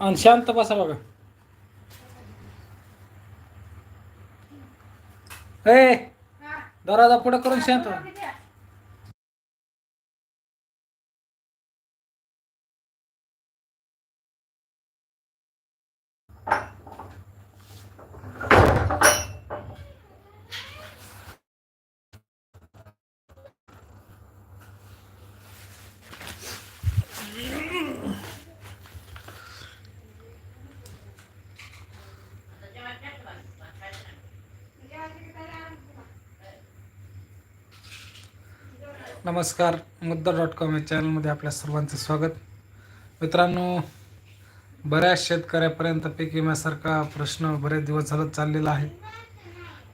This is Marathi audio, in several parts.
आणि शांत बसा बघा. ए दरवाजा पुढे करून शांत नमस्कार मुद्दा डॉट कॉम या चॅनलमध्ये आपल्या सर्वांचं स्वागत. मित्रांनो बऱ्याच शेतकऱ्यापर्यंत पीक विम्यासारखा प्रश्न बरेच दिवस झालं चाललेला आहे.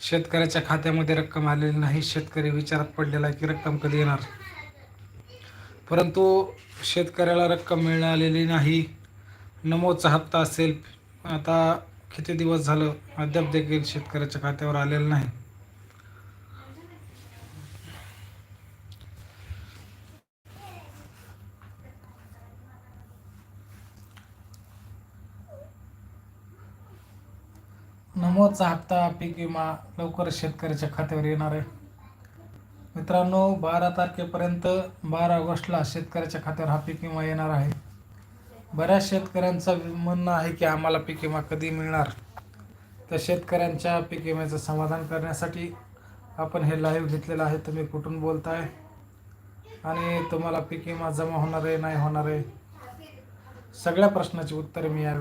शेतकऱ्याच्या खात्यामध्ये रक्कम आलेली नाही शेतकरी विचारात पडलेला आहे की रक्कम कधी येणार? परंतु शेतकऱ्याला रक्कम मिळालेली नाही. नमोचा हप्ता असेल आता किती दिवस झालं अद्याप देखील शेतकऱ्याच्या खात्यावर आलेलं नाही. नमोचा हप्ता पीक विमा लवकर शेतकऱ्याच्या खात्यावर येणार आहे. मित्रांनो बारा तारखेपर्यंत बारा ऑगस्टला शेतकऱ्याच्या खात्यावर हा पीक विमा येणार आहे. बऱ्याच शेतकऱ्यांचं म्हणणं आहे की आम्हाला पीक विमा कधी मिळणार? त्या शेतकऱ्यांच्या पीक विम्याचं समाधान करण्यासाठी आपण हे लाईव्ह घेतलेलं आहे. तुम्ही कुठून बोलताय? आणि तुम्हाला पीक विमा जमा होणार आहे नाही होणार आहे? सगळ्या प्रश्नाची उत्तरे मी या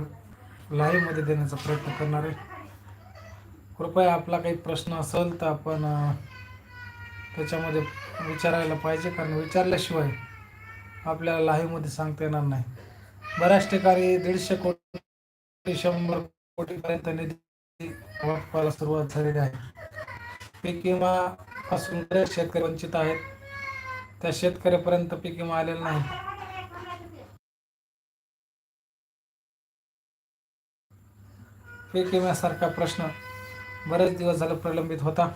लाईव्हमध्ये देण्याचा प्रयत्न करणार आहे. कृपया आपला काही प्रश्न असेल तर आपण त्याच्यामध्ये विचारायला पाहिजे. कारण विचारल्याशिवाय आपल्याला लाईव्हमध्ये सांगता येणार नाही. बऱ्याच ठिकाणी दीडशे कोटी शंभर कोटीपर्यंत निधी वाटपाला सुरुवात झालेली आहे. पीक विमा पासून बरेच शेतकरी वंचित आहेत. त्या शेतकऱ्यापर्यंत पीक विमा आलेला नाही. पीक विम्यासारखा प्रश्न बरेच दिवस झाले प्रलंबित होता.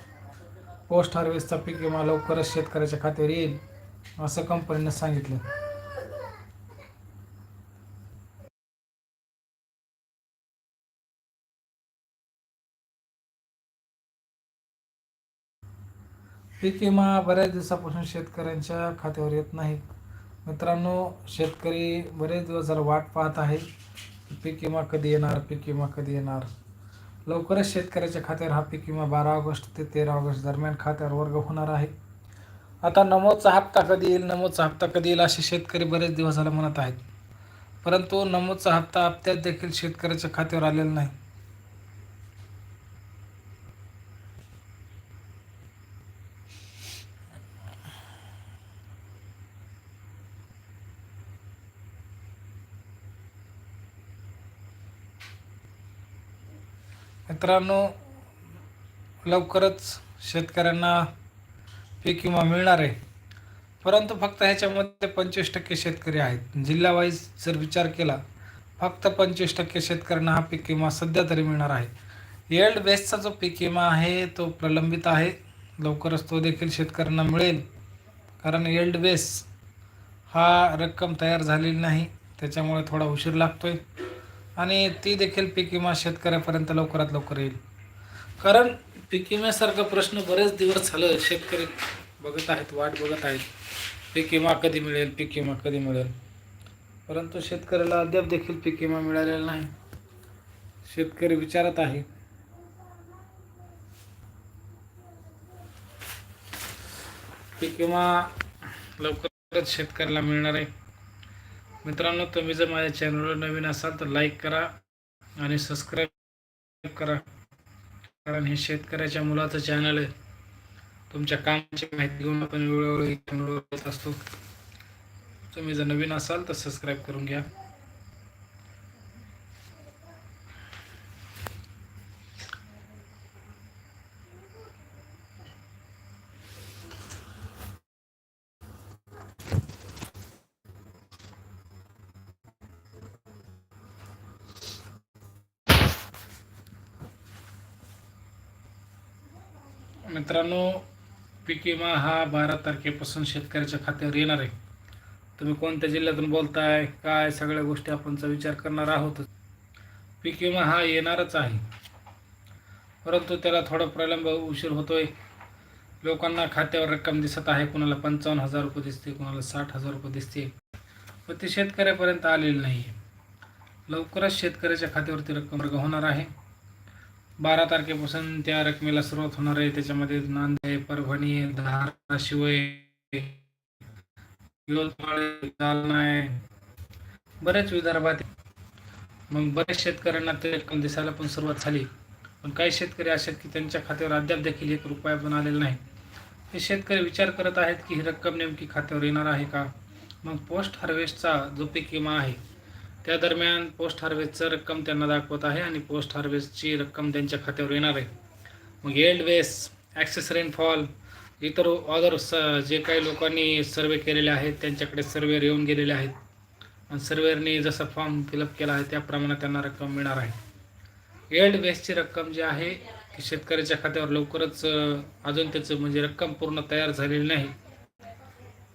पोस्ट हार्वेस्टचा पीक विमा लवकरच शेतकऱ्याच्या खात्यावर येईल असं कंपनीनं सांगितलं. पीक विमा बऱ्याच दिवसापासून शेतकऱ्यांच्या खात्यावर येत नाही. मित्रांनो शेतकरी बरेच दिवस जर वाट पाहत आहे पीक विमा कधी येणार? पीक विमा कधी येणार? लवकरच शेतकऱ्याच्या खात्यावर हा पीक विमा बारा ऑगस्ट ते तेरा ऑगस्ट दरम्यान खात्यावर वर्ग होणार आहे. आता नमोचा हप्ता कधी येईल नमोचा हप्ता कधी येईल असे शेतकरी बरेच दिवस झाले म्हणत आहेत. परंतु नमोचा हप्ता हप्त्यात देखील शेतकऱ्याच्या खात्यावर आलेला नाही. मित्रांनो लवकरच शेतकऱ्यांना पीक विमा मिळणार आहे. परंतु फक्त ह्याच्यामध्ये पंचवीस टक्के शेतकरी आहेत. जिल्हावाईज जर विचार केला फक्त पंचवीस टक्के शेतकऱ्यांना हा पीक विमा सध्या तरी मिळणार आहे. येल्ड बेसचा जो पीक विमा आहे तो प्रलंबित आहे. लवकरच तो देखील शेतकऱ्यांना मिळेल. कारण येल्ड बेस हा रक्कम तयार झालेली नाही. त्याच्यामुळे थोडा उशीर लागतो आहे आणि ती देखील पीक विमा शेतकऱ्यापर्यंत लवकरात लवकर येईल. कारण पीक विम्यासारखा प्रश्न बरेच दिवस झालं शेतकरी बघत आहेत वाट बघत आहेत. पीक विमा कधी मिळेल पीक विमा कधी मिळेल? परंतु शेतकऱ्याला अद्याप देखील पीक विमा मिळालेला नाही. शेतकरी विचारत आहे. पीक विमा लवकरच शेतकऱ्याला मिळणार आहे. मित्रांनो तुम्ही जर माझ्या चॅनलवर नवीन असाल तर लाईक करा आणि सबस्क्राईब करा. कारण हे शेतकऱ्याच्या मुलाचं चॅनल आहे. तुमच्या कामाची माहिती घेऊन आपण वेळोवेळी चॅनलवर येत असतो. तुम्ही जर नवीन असाल तर सबस्क्राईब करून घ्या. मित्रांनो पीक विमा हा बारा तारखेपासून शेतकऱ्याच्या खात्यावर येणार आहे. तुम्ही कोणत्या जिल्ह्यातून बोलताय काय सगळ्या गोष्टी आपणचा विचार करणार आहोत. पीक विमा हा येणारच आहे. परंतु त्याला थोडा प्रलंब उशीर होतोय. लोकांना खात्यावर रक्कम दिसत आहे कुणाला पंचावन्न हजार रुपये दिसते कुणाला साठ हजार रुपये दिसते. पण ते शेतकऱ्यापर्यंत आलेली नाही लवकरच शेतकऱ्याच्या खात्यावरती रक्कम वर्ग होणार आहे. बारा तारखेपासून त्या रकमेला सुरुवात होणार आहे. त्याच्यामध्ये नांदेड परभणी धाराशिव जालना आहे बरेच विदर्भात मग बरेच शेतकऱ्यांना ते रक्कम दिसायला पण सुरुवात झाली. पण काही शेतकरी असे आहेत की त्यांच्या खात्यावर अद्याप देखील एक रुपया पण आलेला नाही. हे शेतकरी विचार करत आहेत की ही रक्कम नेमकी खात्यावर येणार आहे का? मग पोस्ट हार्वेस्टचा जो पीक विमा आहे त्या दरम्यान पोस्ट हार्वेस्टचं रक्कम त्यांना दाखवत आहे आणि पोस्ट हार्वेस्टची रक्कम त्यांच्या खात्यावर येणार आहे. मग एल्ड वेस्ट ॲक्सेस रेनफॉल इतर ऑदर्स स जे काही लोकांनी सर्वे केलेले आहेत त्यांच्याकडे सर्वेअर येऊन गेलेले आहेत. आणि सर्वेअरने जसा फॉर्म फिलअप केला आहे त्याप्रमाणे त्यांना रक्कम मिळणार आहे. एल्ड बेसची रक्कम जी आहे ती शेतकऱ्याच्या खात्यावर लवकरच अजून त्याचं म्हणजे रक्कम पूर्ण तयार झालेली नाही.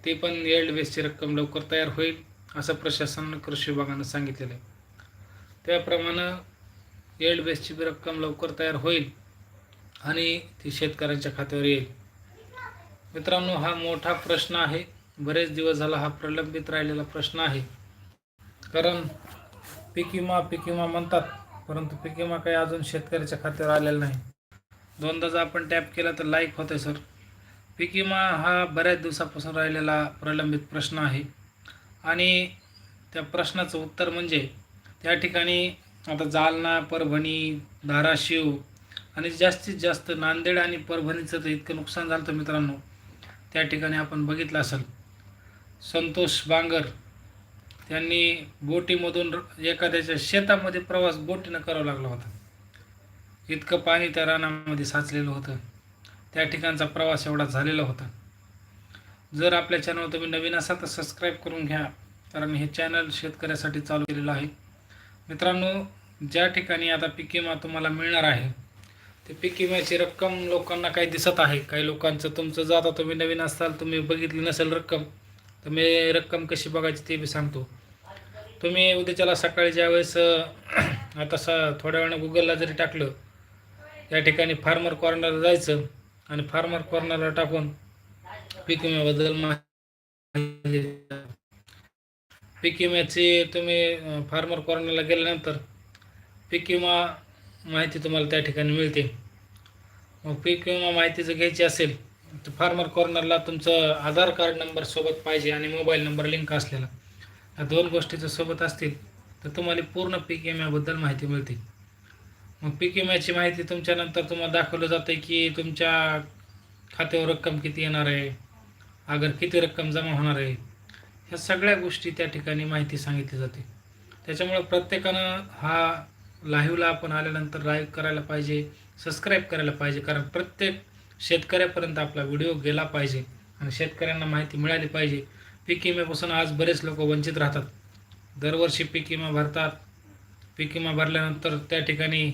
ती पण एल्ड बेसची रक्कम लवकर तयार होईल. असं प्रशासनानं कृषी विभागानं सांगितलेलं आहे. त्याप्रमाणे एल्ड बेसची बी रक्कम लवकर तयार होईल आणि ती शेतकऱ्यांच्या खात्यावर येईल. मित्रांनो हा मोठा प्रश्न आहे. बरेच दिवस झाला हा प्रलंबित राहिलेला प्रश्न आहे. कारण पीक विमा पीक विमा म्हणतात परंतु पीक विमा काही अजून शेतकऱ्याच्या खात्यावर आलेला नाही. दोनदा जर आपण टॅप केला तर लाईक होते सर. पीक विमा हा बऱ्याच दिवसापासून राहिलेला प्रलंबित प्रश्न आहे. आणि त्या प्रश्नाचं उत्तर म्हणजे त्या ठिकाणी आता जालना परभणी धाराशिव आणि जास्तीत जास्त नांदेड आणि परभणीचं तर इतकं नुकसान झालं होतं मित्रांनो. त्या ठिकाणी आपण बघितलं असेल. संतोष बांगर त्यांनी बोटीमधून एखाद्याच्या शेतामध्ये प्रवास बोटीनं करावा लागला होता. इतकं पाणी त्या रानामध्ये साचलेलं होतं. त्या ठिकाणचा प्रवास एवढा झालेला होता. जर आपल्या चॅनल तुम्ही नवीन असाल तर सबस्क्राईब करून घ्या. कारण हे चॅनल शेतकऱ्यासाठी चालू केलेलं आहे. मित्रांनो ज्या ठिकाणी आता पीक विमा तुम्हाला मिळणार आहे ते पीक विम्याची रक्कम लोकांना काही दिसत आहे. काही लोकांचं तुमचं जर आता तुम्ही नवीन असाल तुम्ही बघितली नसेल रक्कम तर मी रक्कम कशी बघायची ते बी सांगतो. तुम्ही उद्याच्याला सकाळी ज्यावेळेस आता स थोड्या वेळानं गुगलला जरी टाकलं या ठिकाणी फार्मर कॉर्नरला जायचं आणि फार्मर कॉर्नरला टाकून पीक विम्याबद्दल माहिती पीक विम्याची तुम्ही फार्मर कॉर्नरला गेल्यानंतर पीक विमा माहिती तुम्हाला त्या ठिकाणी मिळते. मग पीक विमा माहिती जर घ्यायची असेल तर फार्मर कॉर्नरला तुमचं आधार कार्ड नंबर सोबत पाहिजे आणि मोबाईल नंबर लिंक असलेला. या दोन गोष्टी जर सोबत असतील तर तुम्हाला पूर्ण पीक विम्याबद्दल माहिती मिळते. मग पीक विम्याची माहिती तुमच्यानंतर तुम्हाला दाखवलं जातं की तुमच्या खात्यावर रक्कम किती येणार आहे अगर किती रक्कम जमा होणार आहे ह्या सगळ्या गोष्टी त्या ठिकाणी माहिती सांगितली जाते. त्याच्यामुळं प्रत्येकानं हा लाईव्हला आपण आल्यानंतर लाईव्ह करायला पाहिजे सबस्क्राईब करायला पाहिजे कारण प्रत्येक शेतकऱ्यापर्यंत आपला व्हिडिओ गेला पाहिजे आणि शेतकऱ्यांना माहिती मिळाली पाहिजे. पीक विम्यापासून आज बरेच लोक वंचित राहतात. दरवर्षी पीक विमा भरतात. पीक विमा भरल्यानंतर त्या ठिकाणी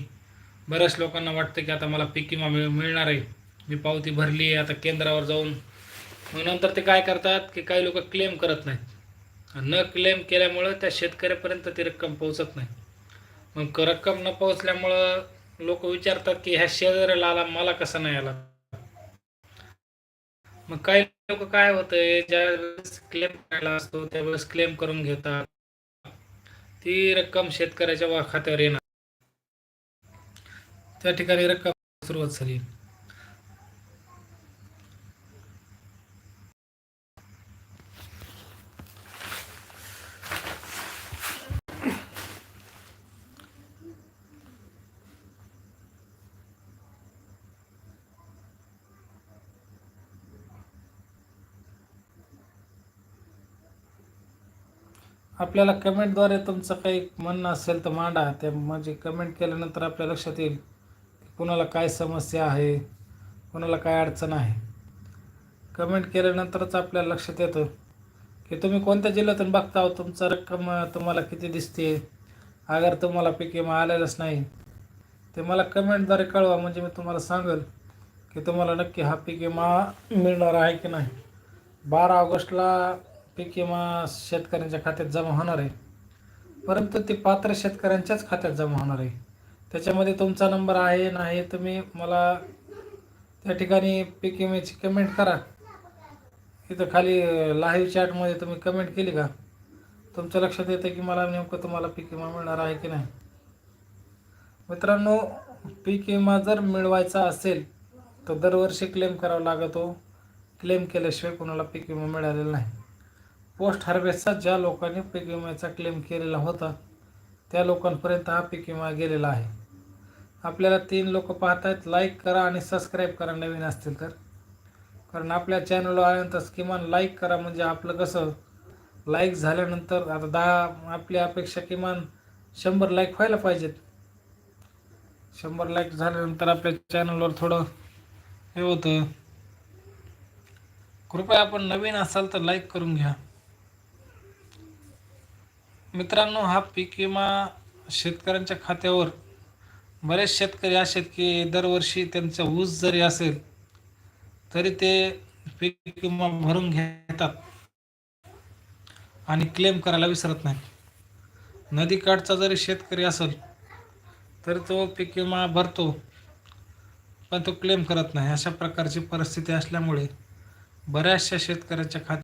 बऱ्याच लोकांना वाटतं की आता मला पीक विमा मिळ मिळणार आहे. मी पावती भरली आहे आता केंद्रावर जाऊन मग नंतर ते काय करतात की काही लोक क्लेम करत नाहीत. न क्लेम केल्यामुळं त्या शेतकऱ्यापर्यंत ती रक्कम पोहोचत नाही. मग रक्कम न पोहोचल्यामुळं लोक विचारतात की ह्या शेजाऱ्याला आला मला कसा नाही आला? मग काही लोक काय होतंय ज्यावेळेस क्लेम करायला असतो त्यावेळेस क्लेम करून घेतात. ती रक्कम शेतकऱ्याच्या वा- खात्यावर येणार. त्या ठिकाणी रक्कम सुरुवात झाली. आपल्याला कमेंटद्वारे तुमचं काही म्हणणं असेल तर मांडा. ते म्हणजे कमेंट केल्यानंतर आपल्या लक्षात येईल की कुणाला काय समस्या आहे कुणाला काय अडचण आहे. कमेंट केल्यानंतरच आपल्याला लक्षात येतं की तुम्ही कोणत्या जिल्ह्यातून बघता आहो तुमचं रक्कम तुम्हाला किती दिसते अगर तुम्हाला पीक विमा आलेलंच नाही. ते मला कमेंटद्वारे कळवा. म्हणजे मी तुम्हाला सांगेल की तुम्हाला नक्की हा पीक विमा मिळणार आहे की नाही. बारा ऑगस्टला पीक विमा शेतकऱ्यांच्या खात्यात जमा होणार आहे. परंतु ते पात्र शेतकऱ्यांच्याच खात्यात जमा होणार आहे. त्याच्यामध्ये तुमचा नंबर आहे नाही तुम्ही मला त्या ठिकाणी पीक विम्याची कमेंट करा. इथं खाली लाईव्ह चॅटमध्ये तुम्ही कमेंट केली का? तुमच्या लक्षात येतं की मला नेमकं तुम्हाला पीक विमा मिळणार आहे की नाही? मित्रांनो पीक विमा जर मिळवायचा असेल तर दरवर्षी क्लेम करावा लागतो. क्लेम केल्याशिवाय कोणाला पीक विमा मिळालेला नाही. पोस्ट हार्वेस्टचा ज्या लोकांनी पीक विम्याचा क्लेम केलेला होता त्या लोकांपर्यंत हा पीक विमा गेलेला आहे. आपल्याला तीन लोक पाहत आहेत लाईक करा आणि सबस्क्राईब करा नवीन असतील तर. कारण आपल्या चॅनलवर आल्यानंतर किमान लाईक करा म्हणजे आपलं कसं लाईक झाल्यानंतर आता दहा आपली अपेक्षा किमान शंभर लाईक व्हायला पाहिजेत. शंभर लाईक झाल्यानंतर आपल्या चॅनलवर थोडं हे होतं. कृपया आपण नवीन असाल तर लाईक करून घ्या. मित्रांनो हा पीक विमा शेतकऱ्यांच्या खात्यावर बरेच शेतकरी असे आहेत की दरवर्षी त्यांचा ऊस जरी असेल तरी ते पीक विमा भरून घेतात आणि क्लेम करायला विसरत नाही नदीकाठचा जरी शेतकरी असेल तर तो पीक विमा भरतो पण तो क्लेम करत नाही. अशा प्रकारची परिस्थिती असल्यामुळे बऱ्याचशा शेतकऱ्यांच्या खात्यात